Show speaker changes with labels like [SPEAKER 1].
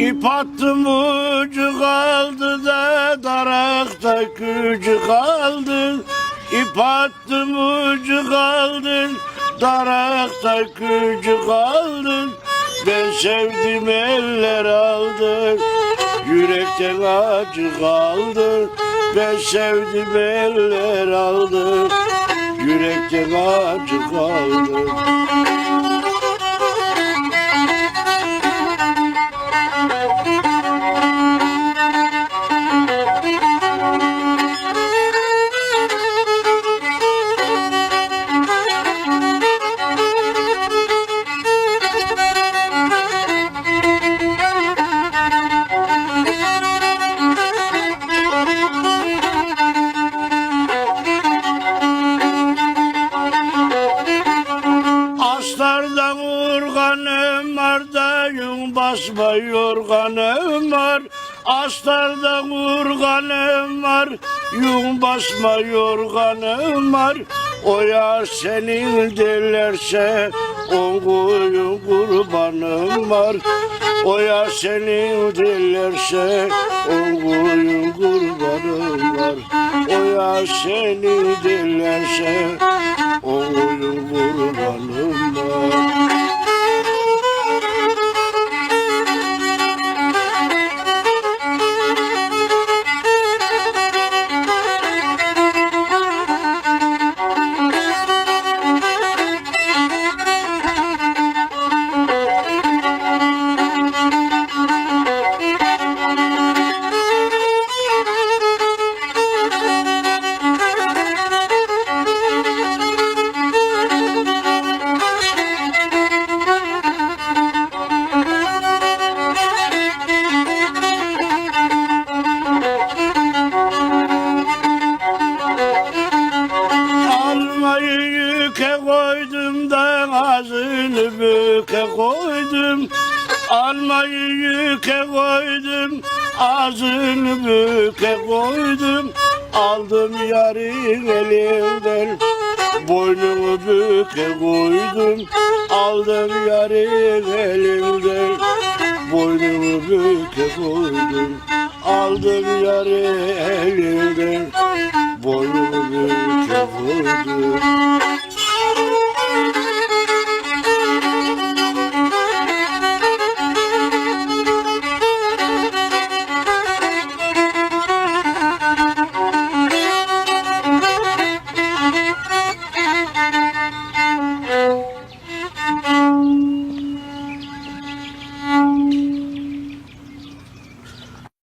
[SPEAKER 1] İp attım ucu kaldı da darakta gücü kaldı. İp attım ucu kaldı darakta gücü kaldı. Ben sevdim eller aldı Yürekten acı kaldı. Ben sevdim eller aldı Yürekten acı kaldı Aslardan urganım var da yün basma yorganım var. Aslardan urganım var yün basma yorganım var. O ya senin derlerse on koyun kurbanım var. O ya senin derlerse on koyun kurbanım var. O ya senin da ağzını büke koydum Almayı yüke koydum ağzını büke koydum. Aldım yarın elimden boynumu büke koydum. Aldım yarın elimden boynumu büke koydum. Aldım yarı elimden boynumu büke koydum